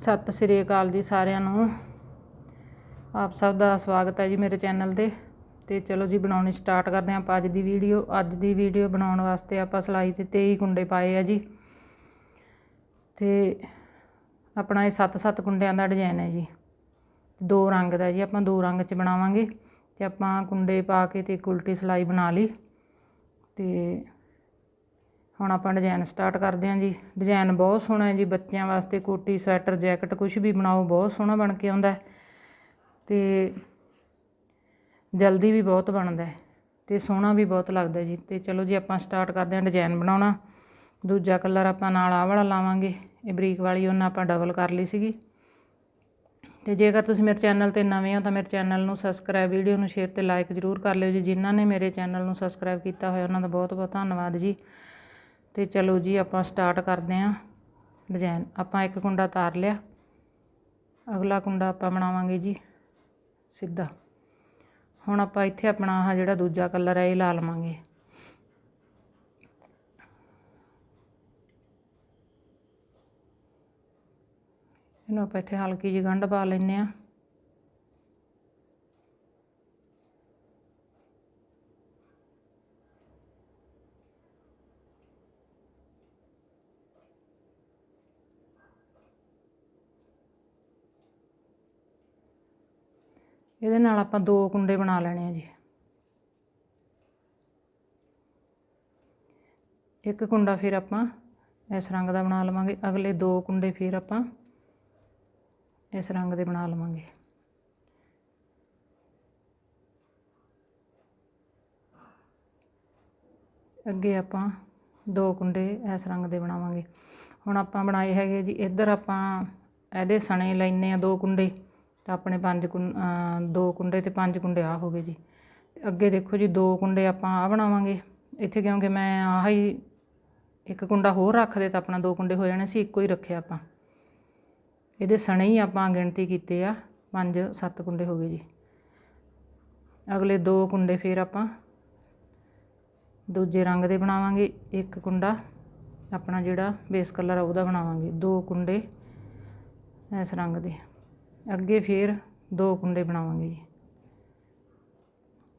ਸਤਿ ਸ੍ਰੀ ਅਕਾਲ ਜੀ ਸਾਰਿਆਂ ਨੂੰ। ਆਪ ਸਭ ਦਾ ਸਵਾਗਤ ਹੈ ਜੀ ਮੇਰੇ ਚੈਨਲ ਤੇ। ਤੇ ਚਲੋ ਜੀ, ਬਣਾਉਣੀ ਸਟਾਰਟ ਕਰਦੇ ਹਾਂ ਆਪਾਂ ਅੱਜ ਦੀ ਵੀਡੀਓ। ਅੱਜ ਦੀ ਵੀਡੀਓ ਬਣਾਉਣ ਵਾਸਤੇ ਆਪਾਂ ਸਲਾਈ ਤੇ 23 ਕੁੰਡੇ ਪਾਏ ਆ ਜੀ। ਤੇ ਆਪਣਾ ਇਹ 7-7 ਕੁੰਡਿਆਂ ਦਾ ਡਿਜ਼ਾਈਨ ਹੈ ਜੀ। ਦੋ ਰੰਗ ਦਾ ਜੀ, ਆਪਾਂ ਦੋ ਰੰਗ 'ਚ ਬਣਾਵਾਂਗੇ। ਤੇ ਆਪਾਂ ਕੁੰਡੇ ਪਾ ਕੇ ਤੇ ਇੱਕ ਉਲਟੀ ਸਲਾਈ ਬਣਾ ਲਈ। ਤੇ ਹੁਣ ਆਪਾਂ ਡਿਜ਼ਾਈਨ ਸਟਾਰਟ ਕਰਦੇ ਹਾਂ ਜੀ। ਡਿਜ਼ਾਈਨ ਬਹੁਤ ਸੋਹਣਾ ਹੈ ਜੀ, ਬੱਚਿਆਂ ਵਾਸਤੇ ਕੋਟੀ, ਸਵੈਟਰ, ਜੈਕਟ ਕੁਝ ਵੀ ਬਣਾਓ, ਬਹੁਤ ਸੋਹਣਾ ਬਣ ਕੇ ਆਉਂਦਾ ਹੈ। ਤੇ ਜਲਦੀ ਵੀ ਬਹੁਤ ਬਣਦਾ ਹੈ ਤੇ ਸੋਹਣਾ ਵੀ ਬਹੁਤ ਲੱਗਦਾ ਜੀ। ਤੇ ਚਲੋ ਜੀ ਆਪਾਂ ਸਟਾਰਟ ਕਰਦੇ ਹਾਂ ਡਿਜ਼ਾਈਨ ਬਣਾਉਣਾ। ਦੂਜਾ ਕਲਰ ਆਪਾਂ ਨਾਲ ਆਹ ਵਾਲਾ ਲਾਵਾਂਗੇ। ਇਹ ਬਰੀਕ ਵਾਲੀ ਉਹਨਾਂ ਆਪਾਂ ਡਬਲ ਕਰ ਲਈ ਸੀਗੀ। ਤੇ ਜੇਕਰ ਤੁਸੀਂ ਮੇਰੇ ਚੈਨਲ ਤੇ ਨਵੇਂ ਹੋ ਤਾਂ ਮੇਰੇ ਚੈਨਲ ਨੂੰ ਸਬਸਕ੍ਰਾਈਬ ਵੀਡੀਓ ਨੂੰ ਸ਼ੇਅਰ ਤੇ ਲਾਈਕ ਜ਼ਰੂਰ ਕਰ ਲਿਓ ਜੀ। ਜਿਨ੍ਹਾਂ ਨੇ ਮੇਰੇ ਚੈਨਲ ਨੂੰ ਸਬਸਕ੍ਰਾਈਬ ਕੀਤਾ ਹੋਇਆ, ਉਹਨਾਂ ਦਾ ਬਹੁਤ ਬਹੁਤ ਧੰਨਵਾਦ ਜੀ। ਤੇ ਚਲੋ ਜੀ, ਆਪਾਂ ਸਟਾਰਟ ਕਰਦੇ ਆਂ ਡਿਜ਼ਾਈਨ ਆਪਾਂ ਇੱਕ ਕੁੰਡਾ ਤਾਰ ਲਿਆ। ਅਗਲਾ ਕੁੰਡਾ ਆਪਾਂ ਬਣਾਵਾਂਗੇ ਜੀ, ਸਿੱਧਾ। ਹੁਣ ਆਪਾਂ ਇੱਥੇ ਆਪਣਾ ਆਹ ਜਿਹੜਾ ਦੂਜਾ ਕਲਰ ਹੈ, ਇਹ ਲਾ ਲਵਾਂਗੇ। ਇਹਨੂੰ ਆਪਾਂ ਇੱਥੇ ਹਲਕੀ ਜਿਹੀ ਗੰਢ ਪਾ ਲੈਨੇ ਆ ਇਹਦੇ ਨਾਲ ਆਪਾਂ ਦੋ ਕੁੰਡੇ ਬਣਾ ਲੈਣੇ ਆ ਜੀ। ਇੱਕ ਕੁੰਡਾ ਫਿਰ ਆਪਾਂ ਇਸ ਰੰਗ ਦਾ ਬਣਾ ਲਵਾਂਗੇ, ਅਗਲੇ ਦੋ ਕੁੰਡੇ ਫਿਰ ਆਪਾਂ ਇਸ ਰੰਗ ਦੇ ਬਣਾ ਲਵਾਂਗੇ। ਅੱਗੇ ਆਪਾਂ ਦੋ ਕੁੰਡੇ ਇਸ ਰੰਗ ਦੇ ਬਣਾਵਾਂਗੇ। ਹੁਣ ਆਪਾਂ ਬਣਾਏ ਹੈਗੇ ਜੀ, ਇੱਧਰ ਆਪਾਂ ਇਹਦੇ ਸਣੇ ਲੈਨੇ ਆ ਦੋ ਕੁੰਡੇ। ਤਾਂ ਆਪਣੇ ਪੰਜ ਕੁੰ ਦੋ ਕੁੰਡੇ ਤੇ ਪੰਜ ਕੁੰਡੇ ਆ ਹੋ ਗਏ ਜੀ। ਅੱਗੇ ਦੇਖੋ ਜੀ, ਦੋ ਕੁੰਡੇ ਆਪਾਂ ਆ ਬਣਾਵਾਂਗੇ। ਇੱਥੇ ਕਿਉਂਕਿ ਮੈਂ ਆਹ ਹੀ ਇੱਕ ਕੁੰਡਾ ਹੋਰ ਰੱਖ ਦੇ ਤਾਂ ਆਪਣਾ ਦੋ ਕੁੰਡੇ ਹੋ ਜਾਣੇ ਸੀ, ਇੱਕੋ ਹੀ ਰੱਖਿਆ ਆਪਾਂ। ਇਹਦੇ ਸਣੇ ਹੀ ਆਪਾਂ ਗਿਣਤੀ ਕੀਤੇ ਆ, ਪੰਜ ਸੱਤ ਕੁੰਡੇ ਹੋ ਗਏ ਜੀ। ਅਗਲੇ ਦੋ ਕੁੰਡੇ ਫੇਰ ਆਪਾਂ ਦੂਜੇ ਰੰਗ ਦੇ ਬਣਾਵਾਂਗੇ। ਇੱਕ ਕੁੰਡਾ ਆਪਣਾ ਜਿਹੜਾ ਬੇਸ ਕਲਰ ਆ, ਉਹਦਾ ਬਣਾਵਾਂਗੇ। ਦੋ ਕੁੰਡੇ ਇਸ ਰੰਗ ਦੇ। ਅੱਗੇ ਫੇਰ ਦੋ ਕੁੰਡੇ ਬਣਾਵਾਂਗੇ ਜੀ।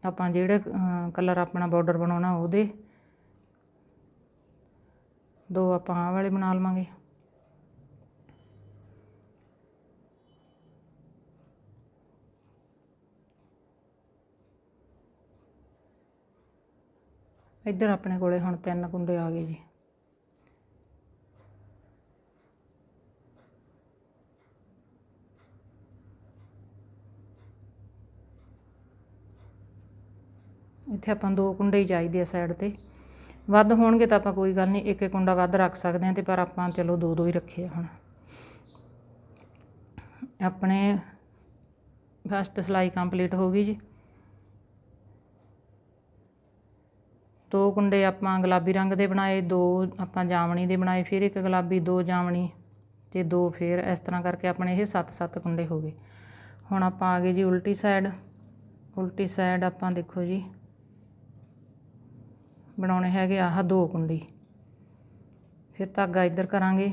ਆਪਾਂ ਜਿਹੜੇ ਕਲਰ ਆਪਣਾ ਬਾਰਡਰ ਬਣਾਉਣਾ ਉਹਦੇ। ਦੋ ਆਪਾਂ ਆਹ ਵਾਲੇ ਬਣਾ ਲਵਾਂਗੇ। ਇੱਧਰ ਆਪਣੇ ਕੋਲੇ ਹੁਣ ਤਿੰਨ ਕੁੰਡੇ ਆ ਗਏ ਜੀ। ਇੱਥੇ ਆਪਾਂ ਦੋ ਕੁੰਡੇ ਹੀ ਚਾਹੀਦੇ ਆ ਸਾਈਡ ਤੇ। ਵੱਧ ਹੋਣਗੇ ਤਾਂ ਆਪਾਂ ਕੋਈ ਗੱਲ ਨਹੀਂ, ਇੱਕ ਇੱਕ ਕੁੰਡਾ ਵੱਧ ਰੱਖ ਸਕਦੇ ਹਾਂ ਤੇ ਪਰ ਆਪਾਂ ਚਲੋ ਦੋ ਦੋ ਹੀ ਰੱਖੇ ਆ ਹੁਣ। ਆਪਣੇ ਫਸਟ ਸਲਾਈ ਕੰਪਲੀਟ ਹੋ ਗਈ ਜੀ। ਦੋ ਕੁੰਡੇ ਆਪਾਂ ਗੁਲਾਬੀ ਰੰਗ ਦੇ ਬਣਾਏ, ਦੋ ਆਪਾਂ ਜਾਮਣੀ ਦੇ ਬਣਾਏ, ਫਿਰ ਇੱਕ ਗੁਲਾਬੀ, ਦੋ ਜਾਮਣੀ ਤੇ ਦੋ ਫਿਰ ਇਸ ਤਰ੍ਹਾਂ ਕਰਕੇ ਆਪਣੇ ਇਹ 7-7 ਕੁੰਡੇ ਹੋ ਗਏ। ਹੁਣ ਆਪਾਂ ਆ ਗਏ ਜੀ ਉਲਟੀ ਸਾਈਡ ਉਲਟੀ ਸਾਈਡ ਆਪਾਂ ਦੇਖੋ ਜੀ। ਬਣਾਉਣੇ ਹੈਗੇ ਆਹ ਦੋ ਕੁੰਡੀ। ਫਿਰ ਧਾਗਾ ਇੱਧਰ ਕਰਾਂਗੇ।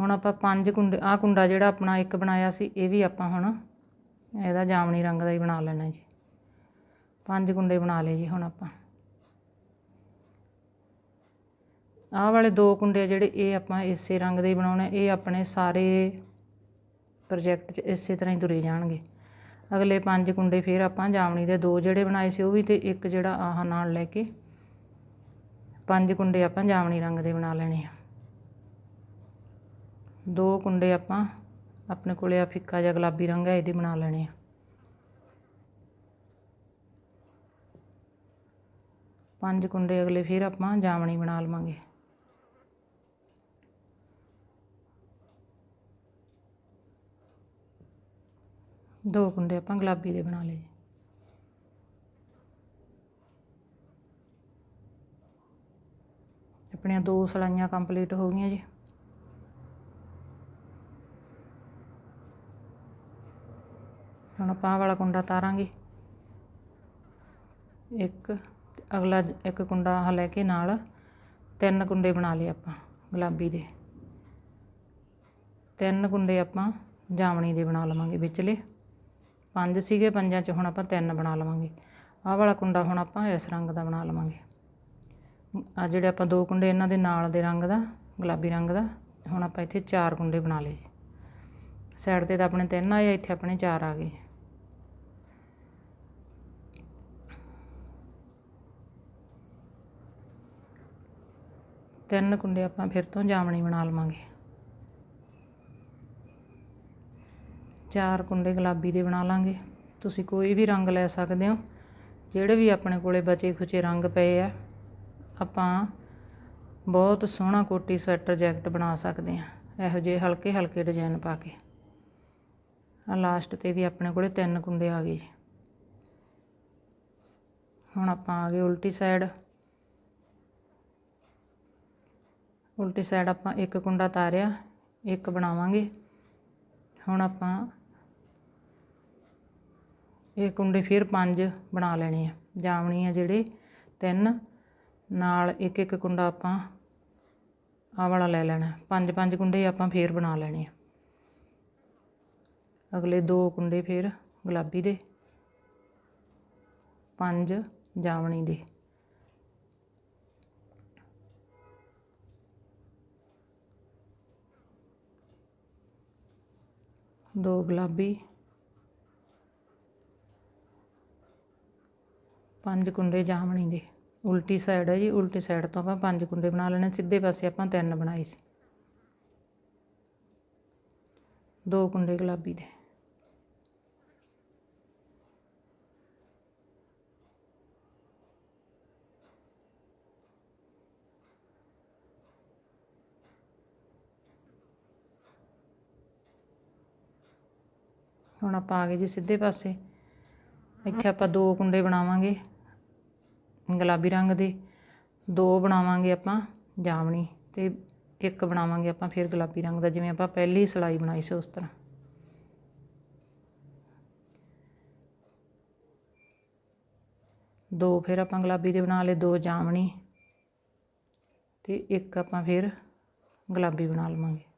ਹੁਣ ਆਪਾਂ ਪੰਜ ਕੁੰਡੇ ਆਹ ਕੁੰਡਾ ਜਿਹੜਾ ਆਪਣਾ ਇੱਕ ਬਣਾਇਆ ਸੀ, ਇਹ ਵੀ ਆਪਾਂ ਹੁਣ ਇਹਦਾ ਜਾਮਣੀ ਰੰਗ ਦਾ ਹੀ ਬਣਾ ਲੈਣਾ ਜੀ। ਪੰਜ ਕੁੰਡੇ ਬਣਾ ਲਏ ਜੀ ਹੁਣ ਆਪਾਂ। ਆਹ ਵਾਲੇ ਦੋ ਕੁੰਡੇ ਜਿਹੜੇ ਇਹ ਆਪਾਂ ਇਸੇ ਰੰਗ ਦੇ ਹੀ ਬਣਾਉਣੇ, ਇਹ ਆਪਣੇ ਸਾਰੇ ਪ੍ਰੋਜੈਕਟ 'ਚ ਇਸੇ ਤਰ੍ਹਾਂ ਹੀ ਤੁਰੇ ਜਾਣਗੇ। ਅਗਲੇ ਪੰਜ ਕੁੰਡੇ ਫਿਰ ਆਪਾਂ ਜਾਮਣੀ ਦੇ ਦੋ ਜਿਹੜੇ ਬਣਾਏ ਸੀ, ਉਹ ਵੀ ਤੇ ਇੱਕ ਜਿਹੜਾ ਆਹ ਨਾਲ ਲੈ ਕੇ ਪੰਜ ਕੁੰਡੇ ਆਪਾਂ ਜਾਮਣੀ ਰੰਗ ਦੇ ਬਣਾ ਲੈਣੇ ਆ। ਦੋ ਕੁੰਡੇ ਆਪਾਂ ਆਪਣੇ ਕੋਲੇ ਆ ਫਿੱਕਾ ਜਾਂ ਗੁਲਾਬੀ ਰੰਗ ਹੈ ਇਹਦੇ ਬਣਾ ਲੈਣੇ ਆ। ਪੰਜ ਕੁੰਡੇ ਅਗਲੇ ਫਿਰ ਆਪਾਂ ਜਾਮਣੀ ਬਣਾ ਲਵਾਂਗੇ। ਦੋ ਕੁੰਡੇ ਆਪਾਂ ਗੁਲਾਬੀ ਦੇ ਬਣਾ ਲਏ। ਆਪਣੀਆਂ ਦੋ ਸਲਾਈਆਂ ਕੰਪਲੀਟ ਹੋ ਗਈਆਂ ਜੀ। ਹੁਣ ਆਪਾਂ ਵਾਲਾ ਕੁੰਡਾ ਤਾਰਾਂਗੇ। ਇੱਕ ਅਗਲਾ ਇੱਕ ਕੁੰਡਾ ਆਹ ਲੈ ਕੇ ਨਾਲ ਤਿੰਨ ਕੁੰਡੇ ਬਣਾ ਲਏ ਆਪਾਂ ਗੁਲਾਬੀ ਦੇ। ਤਿੰਨ ਕੁੰਡੇ ਆਪਾਂ ਜਾਮਣੀ ਦੇ ਬਣਾ ਲਵਾਂਗੇ ਵਿਚਲੇ। ਪੰਜ ਸੀਗੇ, ਪੰਜਾਂ 'ਚ ਹੁਣ ਆਪਾਂ ਤਿੰਨ ਬਣਾ ਲਵਾਂਗੇ। ਆਹ ਵਾਲਾ ਕੁੰਡਾ ਹੁਣ ਆਪਾਂ ਇਸ ਰੰਗ ਦਾ ਬਣਾ ਲਵਾਂਗੇ। ਆ ਜਿਹੜੇ ਆਪਾਂ ਦੋ ਕੁੰਡੇ ਇਹਨਾਂ ਦੇ ਨਾਲ ਦੇ ਰੰਗ ਦਾ, ਗੁਲਾਬੀ ਰੰਗ ਦਾ, ਹੁਣ ਆਪਾਂ ਇੱਥੇ ਚਾਰ ਕੁੰਡੇ ਬਣਾ ਲਏ। ਸਾਈਡ ਤੇ ਤਾਂ ਆਪਣੇ ਤਿੰਨ ਆਏ ਇੱਥੇ ਆਪਣੇ ਚਾਰ ਆ ਗਏ। ਤਿੰਨ ਕੁੰਡੇ ਆਪਾਂ ਫਿਰ ਤੋਂ ਜਾਮਣੀ ਬਣਾ ਲਵਾਂਗੇ। ਚਾਰ ਕੁੰਡੇ ਗੁਲਾਬੀ ਦੇ ਬਣਾ ਲਾਂਗੇ। ਤੁਸੀਂ ਕੋਈ ਵੀ ਰੰਗ ਲੈ ਸਕਦੇ ਹੋ। ਜਿਹੜੇ ਵੀ ਆਪਣੇ ਕੋਲੇ ਬਚੇ ਖੁਚੇ ਰੰਗ ਪਏ ਆ, ਆਪਾਂ ਬਹੁਤ ਸੋਹਣਾ ਕੋਟੀ ਸਵੈਟਰ ਜੈਕਟ ਬਣਾ ਸਕਦੇ ਆ ਇਹੋ ਜਿਹੇ ਹਲਕੇ ਹਲਕੇ ਡਿਜ਼ਾਈਨ ਪਾ ਕੇ। ਆ ਲਾਸਟ ਤੇ ਵੀ ਆਪਣੇ ਕੋਲੇ ਤਿੰਨ ਕੁੰਡੇ ਆ ਗਏ ਜੀ। ਹੁਣ ਆਪਾਂ ਆ ਗਏ ਉਲਟੀ ਸਾਈਡ। ਉਲਟੀ ਸਾਈਡ ਆਪਾਂ ਇੱਕ ਕੁੰਡਾ ਤਾਰਿਆ, ਇੱਕ ਬਣਾਵਾਂਗੇ। ਹੁਣ ਆਪਾਂ ਇਹ ਕੁੰਡੇ ਫਿਰ ਪੰਜ ਬਣਾ ਲੈਣੇ ਆ। ਜਾਮਣੀ ਆ ਜਿਹੜੇ ਤਿੰਨ, ਨਾਲ ਇੱਕ ਇੱਕ ਕੁੰਡਾ ਆਪਾਂ ਆਹ ਵਾਲਾ ਲੈ ਲੈਣਾ। ਪੰਜ ਪੰਜ ਕੁੰਡੇ ਆਪਾਂ ਫੇਰ ਬਣਾ ਲੈਣੇ ਆ। ਅਗਲੇ ਦੋ ਕੁੰਡੇ ਫੇਰ ਗੁਲਾਬੀ ਦੇ, ਪੰਜ ਜਾਮਣੀ ਦੇ। ਦੋ ਗੁਲਾਬੀ ਪੰਜ ਕੁੰਡੇ ਜਾਮਣੀ ਦੇ। ਉਲਟੀ ਸਾਈਡ ਹੈ ਜੀ, ਉਲਟੀ ਸਾਈਡ ਤੋਂ ਆਪਾਂ ਪੰਜ ਕੁੰਡੇ ਬਣਾ ਲੈਣੇ, ਸਿੱਧੇ ਪਾਸੇ ਆਪਾਂ ਤਿੰਨ ਬਣਾਏ ਸੀ। ਦੋ ਕੁੰਡੇ ਗੁਲਾਬੀ ਦੇ। ਹੁਣ ਆਪਾਂ ਆ ਗਏ ਜੀ ਸਿੱਧੇ ਪਾਸੇ। ਇੱਥੇ ਆਪਾਂ ਦੋ ਕੁੰਡੇ ਬਣਾਵਾਂਗੇ। ਗੁਲਾਬੀ ਰੰਗ ਦੇ। ਦੋ ਬਣਾਵਾਂਗੇ ਆਪਾਂ ਜਾਮਣੀ ਤੇ ਇੱਕ ਬਣਾਵਾਂਗੇ ਆਪਾਂ ਫਿਰ ਗੁਲਾਬੀ ਰੰਗ ਦਾ, ਜਿਵੇਂ ਆਪਾਂ ਪਹਿਲੀ ਸਲਾਈ ਬਣਾਈ ਸੀ ਉਸ ਤਰ੍ਹਾਂ। ਦੋ ਫਿਰ ਆਪਾਂ ਗੁਲਾਬੀ ਦੇ ਬਣਾ ਲਏ, ਦੋ ਜਾਮਣੀ ਤੇ ਇੱਕ ਆਪਾਂ ਫਿਰ ਗੁਲਾਬੀ ਬਣਾ ਲਵਾਂਗੇ।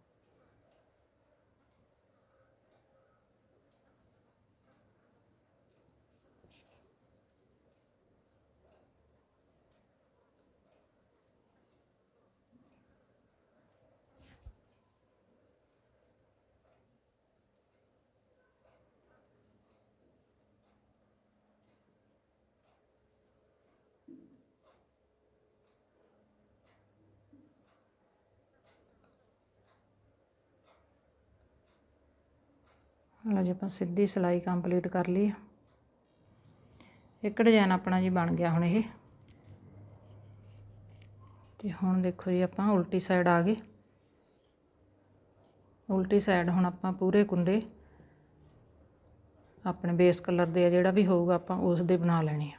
ਲਓ ਜੀ ਆਪਾਂ ਸਿੱਧੀ ਸਿਲਾਈ ਕੰਪਲੀਟ ਕਰ ਲਈ ਇੱਕ ਡਿਜ਼ਾਈਨ ਆਪਣਾ ਜੀ ਬਣ ਗਿਆ ਹੁਣ ਇਹ। ਤੇ ਹੁਣ ਦੇਖੋ ਜੀ ਆਪਾਂ ਉਲਟੀ ਸਾਈਡ ਆ ਗਏ। ਉਲਟੀ ਸਾਈਡ ਹੁਣ ਆਪਾਂ ਪੂਰੇ ਕੁੰਡੇ ਆਪਣੇ ਬੇਸ ਕਲਰ ਦੇ ਆ, ਜਿਹੜਾ ਵੀ ਹੋਊਗਾ ਆਪਾਂ ਉਸ ਦੇ ਬਣਾ ਲੈਣੇ ਆ।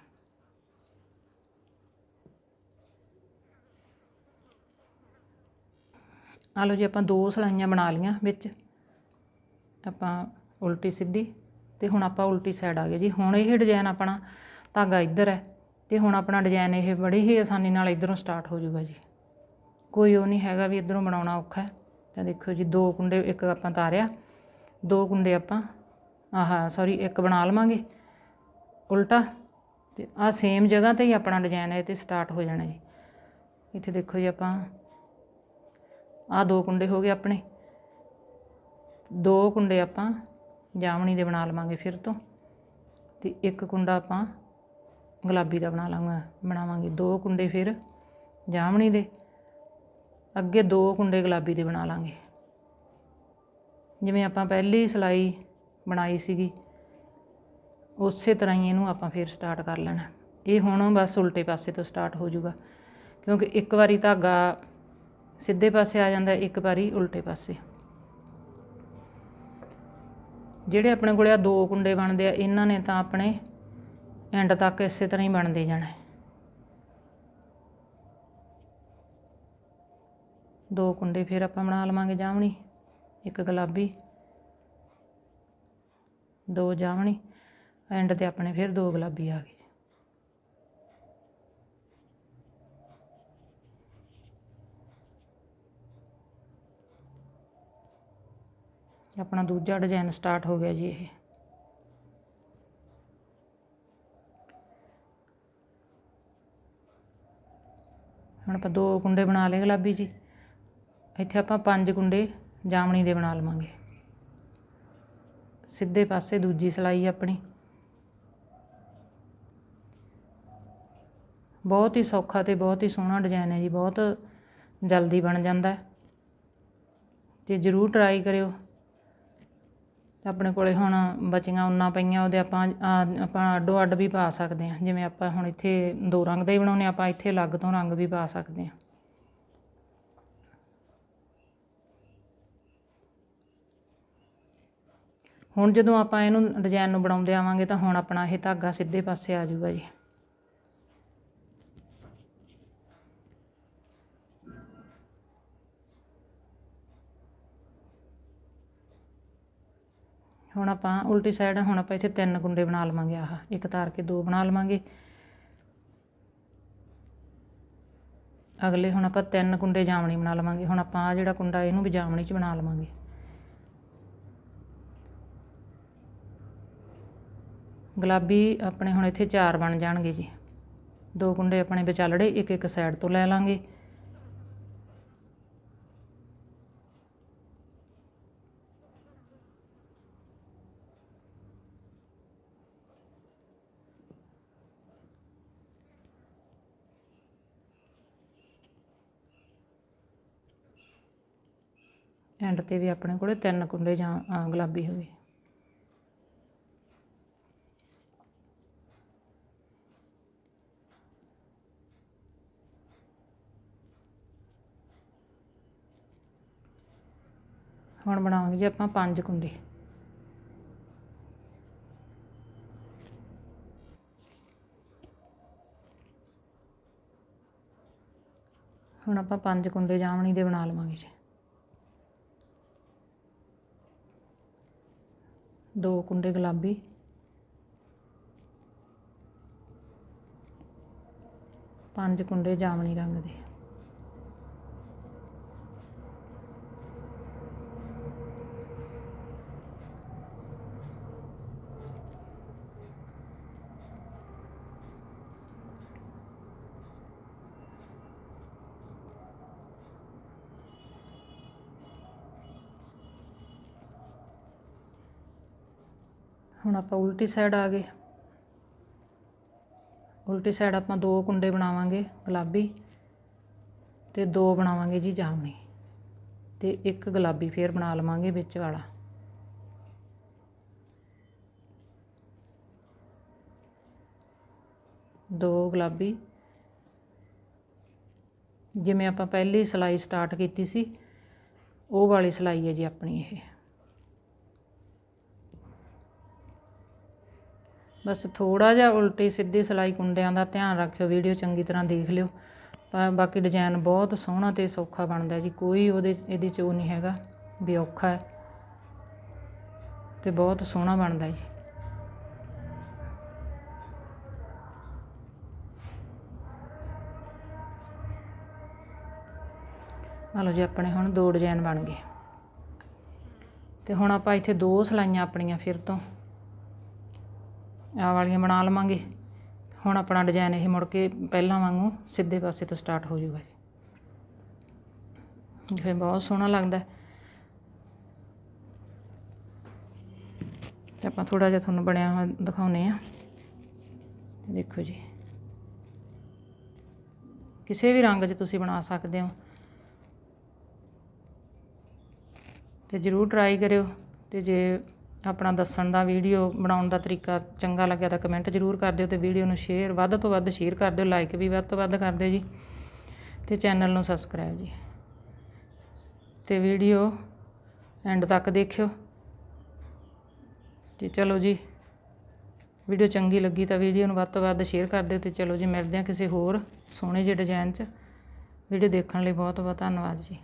ਆ ਲਓ ਜੀ ਆਪਾਂ ਦੋ ਸਲਾਈਆਂ ਬਣਾ ਲੀਆਂ ਵਿੱਚ। ਆਪਾਂ ਉਲਟੀ ਸਿੱਧੀ ਤੇ ਹੁਣ ਆਪਾਂ ਉਲਟੀ ਸਾਈਡ ਆ ਗਏ ਜੀ। ਹੁਣ ਇਹ ਡਿਜ਼ਾਈਨ ਆਪਣਾ ਧਾਗਾ ਇੱਧਰ ਹੈ ਤੇ ਹੁਣ ਆਪਣਾ ਡਿਜ਼ਾਈਨ ਇਹ ਬੜੀ ਹੀ ਆਸਾਨੀ ਨਾਲ ਇਧਰੋਂ ਸਟਾਰਟ ਹੋ ਜਾਊਗਾ ਜੀ। ਕੋਈ ਉਹ ਨਹੀਂ ਹੈਗਾ ਵੀ ਇਧਰੋਂ ਬਣਾਉਣਾ ਔਖਾ ਹੈ। ਤਾਂ ਦੇਖੋ ਜੀ, ਦੋ ਕੁੰਡੇ ਇੱਕ ਆਪਾਂ ਤਾਰਿਆ, ਦੋ ਕੁੰਡੇ ਆਪਾਂ ਆਹ ਸੌਰੀ ਇੱਕ ਬਣਾ ਲਵਾਂਗੇ। ਉਲਟਾ ਤੇ ਆ ਸੇਮ ਜਗ੍ਹਾ ਤੇ ਹੀ ਆਪਣਾ ਡਿਜ਼ਾਈਨ ਹੈ ਤੇ ਸਟਾਰਟ ਹੋ ਜਾਣਾ ਜੀ। ਇੱਥੇ ਦੇਖੋ ਜੀ ਆਪਾਂ ਆ ਦੋ ਕੁੰਡੇ ਹੋ ਗਏ ਆਪਣੇ। ਦੋ ਕੁੰਡੇ ਆਪਾਂ ਜਾਮਣੀ ਦੇ ਬਣਾ ਲਵਾਂਗੇ ਫਿਰ ਤੋਂ। ਤੇ ਇੱਕ ਕੁੰਡਾ ਆਪਾਂ ਗੁਲਾਬੀ ਦਾ ਬਣਾ ਲਾਂਗਾ, ਬਣਾਵਾਂਗੇ ਦੋ ਕੁੰਡੇ ਫਿਰ ਜਾਮਣੀ ਦੇ। ਅੱਗੇ ਦੋ ਕੁੰਡੇ ਗੁਲਾਬੀ ਦੇ ਬਣਾ ਲਾਂਗੇ। ਜਿਵੇਂ ਆਪਾਂ ਪਹਿਲੀ ਸਲਾਈ ਬਣਾਈ ਸੀਗੀ, ਉਸੇ ਤਰ੍ਹਾਂ ਹੀ ਇਹਨੂੰ ਆਪਾਂ ਫਿਰ ਸਟਾਰਟ ਕਰ ਲੈਣਾ। ਇਹ ਹੁਣ ਬਸ ਉਲਟੇ ਪਾਸੇ ਤੋਂ ਸਟਾਰਟ ਹੋ ਜਾਊਗਾ, ਕਿਉਂਕਿ ਇੱਕ ਵਾਰੀ ਧਾਗਾ ਸਿੱਧੇ ਪਾਸੇ ਆ ਜਾਂਦਾ, ਇੱਕ ਵਾਰੀ ਉਲਟੇ ਪਾਸੇ। ਜਿਹੜੇ ਆਪਣੇ ਕੋਲੇ ਆ ਦੋ ਕੁੰਡੇ ਬਣਦੇ ਆ, ਇਹਨਾਂ ਨੇ ਤਾਂ ਆਪਣੇ ਐਂਡ ਤੱਕ ਇਸੇ ਤਰ੍ਹਾਂ ਹੀ ਬਣਦੇ ਜਾਣਾ ਦੋ ਕੁੰਡੇ ਫਿਰ ਆਪਾਂ ਬਣਾ ਲਵਾਂਗੇ ਜਾਮਣੀ, ਇੱਕ ਗੁਲਾਬੀ, ਦੋ ਜਾਮਣੀ ਐਂਡ ਤੇ ਆਪਣੇ ਫਿਰ ਦੋ ਗੁਲਾਬੀ ਆ ਗਏ। ਆਪਣਾ ਦੂਜਾ ਡਿਜ਼ਾਈਨ ਸਟਾਰਟ ਹੋ ਗਿਆ ਜੀ ਇਹ। ਹੁਣ ਆਪਾਂ ਦੋ ਕੁੰਡੇ ਬਣਾ ਲਏ ਗੁਲਾਬੀ ਜੀ। ਇੱਥੇ ਆਪਾਂ ਪੰਜ ਕੁੰਡੇ ਜਾਮਣੀ ਦੇ ਬਣਾ ਲਵਾਂਗੇ। ਸਿੱਧੇ ਪਾਸੇ ਦੂਜੀ ਸਲਾਈ ਆਪਣੀ। ਬਹੁਤ ਹੀ ਸੌਖਾ ਤੇ ਬਹੁਤ ਹੀ ਸੋਹਣਾ ਡਿਜ਼ਾਈਨ ਹੈ ਜੀ, ਬਹੁਤ ਜਲਦੀ ਬਣ ਜਾਂਦਾ। ਹੈ ਤੇ ਜਰੂਰ ਟਰਾਈ ਕਰਿਓ। ਆਪਣੇ ਕੋਲੇ ਹੁਣ ਬਚੀਆਂ ਉਨਾਂ ਪਈਆਂ, ਉਹਦੇ ਆਪਾਂ ਆਪਾਂ ਅੱਡੋ ਅੱਡ ਵੀ ਪਾ ਸਕਦੇ ਹਾਂ। ਜਿਵੇਂ ਆਪਾਂ ਹੁਣ ਇੱਥੇ ਦੋ ਰੰਗ ਦੇ ਹੀ ਬਣਾਉਣੇ ਆਪਾਂ ਇੱਥੇ ਅਲੱਗ ਤੋਂ ਰੰਗ ਵੀ ਪਾ ਸਕਦੇ ਹਾਂ। ਹੁਣ ਜਦੋਂ ਆਪਾਂ ਇਹਨੂੰ ਡਿਜ਼ਾਈਨ ਨੂੰ ਬਣਾਉਂਦੇ ਆਵਾਂਗੇ ਤਾਂ ਹੁਣ ਆਪਣਾ ਇਹ ਧਾਗਾ ਸਿੱਧੇ ਪਾਸੇ ਆ ਜਾਊਗਾ ਜੀ। ਹੁਣ ਆਪਾਂ ਉਲਟੀ ਸਾਈਡ ਹੁਣ ਆਪਾਂ ਇੱਥੇ ਤਿੰਨ ਕੁੰਡੇ ਬਣਾ ਲਵਾਂਗੇ ਆਹ। ਇੱਕ ਤਾਰ ਕੇ ਦੋ ਬਣਾ ਲਵਾਂਗੇ। ਅਗਲੇ ਹੁਣ ਆਪਾਂ ਤਿੰਨ ਕੁੰਡੇ ਜਾਮਣੀ ਬਣਾ ਲਵਾਂਗੇ। ਹੁਣ ਆਪਾਂ ਆ ਜਿਹੜਾ ਕੁੰਡਾ, ਇਹਨੂੰ ਵੀ ਜਾਮਣੀ 'ਚ ਬਣਾ ਲਵਾਂਗੇ। ਗੁਲਾਬੀ ਆਪਣੇ ਹੁਣ ਇੱਥੇ ਚਾਰ ਬਣ ਜਾਣਗੇ ਜੀ। ਦੋ ਕੁੰਡੇ ਆਪਣੇ ਵਿਚਾਲੜੇ, ਇੱਕ ਇੱਕ ਸਾਈਡ ਤੋਂ ਲੈ ਲਾਂਗੇ। ਐਂਡ ਤੇ ਵੀ ਆਪਣੇ ਕੋਲੇ ਤਿੰਨ ਕੁੰਡੇ ਜਾਂ ਗੁਲਾਬੀ ਹੋਵੇ। ਹੁਣ ਬਣਾਵਾਂਗੇ ਜੀ ਆਪਾਂ ਪੰਜ ਕੁੰਡੇ। ਹੁਣ ਆਪਾਂ ਪੰਜ ਕੁੰਡੇ ਜਾਮਣੀ ਦੇ ਬਣਾ ਲਵਾਂਗੇ ਜੀ। ਦੋ ਕੁੰਡੇ ਗੁਲਾਬੀ। ਪੰਜ ਕੁੰਡੇ ਜਾਮਣੀ ਰੰਗ ਦੇ ਹੁਣ ਆਪਾਂ ਉਲਟੀ ਸਾਈਡ ਆ ਗਏ। ਉਲਟੀ ਸਾਈਡ ਆਪਾਂ ਦੋ ਕੁੰਡੇ ਬਣਾਵਾਂਗੇ, ਗੁਲਾਬੀ ਤੇ ਦੋ ਬਣਾਵਾਂਗੇ ਜੀ ਜਾਮਣੀ ਤੇ ਇੱਕ ਗੁਲਾਬੀ ਫੇਰ ਬਣਾ ਲਵਾਂਗੇ ਵਿੱਚ ਵਾਲਾ। ਦੋ ਗੁਲਾਬੀ। ਜਿਵੇਂ ਆਪਾਂ ਪਹਿਲੀ ਸਲਾਈ ਸਟਾਰਟ ਕੀਤੀ ਸੀ, ਉਹ ਵਾਲੀ ਸਲਾਈ ਹੈ ਜੀ ਆਪਣੀ ਇਹ। ਬਸ ਥੋੜਾ ਜਿਹਾ ਉਲਟੀ ਸਿੱਧੀ ਸਿਲਾਈ ਕੁੰਡਿਆਂ ਦਾ ਧਿਆਨ ਰੱਖਿਓ, ਵੀਡੀਓ ਚੰਗੀ ਤਰ੍ਹਾਂ ਦੇਖ ਲਿਓ। ਪਰ ਬਾਕੀ ਡਿਜ਼ਾਈਨ ਬਹੁਤ ਸੋਹਣਾ ਤੇ ਸੌਖਾ ਬਣਦਾ ਜੀ, ਕੋਈ ਉਹਦੇ ਇਹਦੇ ਚ ਉਹ ਨਹੀਂ ਹੈਗਾ, ਵੀ ਔਖਾ ਹੈ। ਤੇ ਬਹੁਤ ਸੋਹਣਾ ਬਣਦਾ ਜੀ। ਆ ਲਓ ਜੀ, ਆਪਣੇ ਹੁਣ ਦੋ ਡਿਜ਼ਾਈਨ ਬਣ ਗਏ। ਤੇ ਹੁਣ ਆਪਾਂ ਇੱਥੇ ਦੋ ਸਲਾਈਆਂ ਆਪਣੀਆਂ ਫਿਰ ਤੋਂ। ਆਹ ਵਾਲੀਆਂ ਬਣਾ ਲਵਾਂਗੇ। ਹੁਣ ਆਪਣਾ ਡਿਜ਼ਾਈਨ ਇਹ ਮੁੜ ਕੇ ਪਹਿਲਾਂ ਵਾਂਗੂ ਸਿੱਧੇ ਪਾਸੇ ਤੋਂ ਸਟਾਰਟ ਹੋ ਜਾਊਗਾ ਜੀ। ਫਿਰ ਬਹੁਤ ਸੋਹਣਾ ਲੱਗਦਾ। ਹੈ। ਤੇ ਆਪਾਂ ਥੋੜਾ ਜਿਹਾ ਤੁਹਾਨੂੰ ਬਣਿਆ ਹੋਇਆ ਦਿਖਾਉਨੇ ਆ ਦੇਖੋ ਜੀ। ਕਿਸੇ ਵੀ ਰੰਗ 'ਚ ਤੁਸੀਂ ਬਣਾ ਸਕਦੇ ਹੋ। ਤੇ ਜਰੂਰ ਟਰਾਈ ਕਰਿਓ। ਤੇ ਜੇ ਆਪਣਾ ਦੱਸਣ ਦਾ ਵੀਡੀਓ ਬਣਾਉਣ ਦਾ ਤਰੀਕਾ ਚੰਗਾ ਲੱਗਿਆ ਤਾਂ ਕਮੈਂਟ ਜਰੂਰ ਕਰ ਦਿਓ ਤੇ ਵੀਡੀਓ ਨੂੰ ਸ਼ੇਅਰ ਵੱਧ ਤੋਂ ਵੱਧ ਸ਼ੇਅਰ ਕਰ ਦਿਓ ਲਾਈਕ ਵੀ ਵੱਧ ਤੋਂ ਵੱਧ ਕਰ ਦਿਓ ਜੀ ਤੇ ਚੈਨਲ ਨੂੰ ਸਬਸਕ੍ਰਾਈਬ ਜੀ। ਤੇ ਵੀਡੀਓ ਐਂਡ ਤੱਕ ਦੇਖਿਓ। ਤੇ ਚਲੋ ਜੀ, ਵੀਡੀਓ ਚੰਗੀ ਲੱਗੀ ਤਾਂ ਵੀਡੀਓ ਨੂੰ ਵੱਧ ਤੋਂ ਵੱਧ ਸ਼ੇਅਰ ਕਰ ਦਿਓ ਤੇ ਚਲੋ ਜੀ ਮਿਲਦੇ ਹਾਂ ਕਿਸੇ ਹੋਰ ਸੋਹਣੇ ਜਿਹੇ ਡਿਜ਼ਾਈਨ 'ਚ। ਵੀਡੀਓ ਦੇਖਣ ਲਈ ਬਹੁਤ ਬਹੁਤ ਧੰਨਵਾਦ ਜੀ।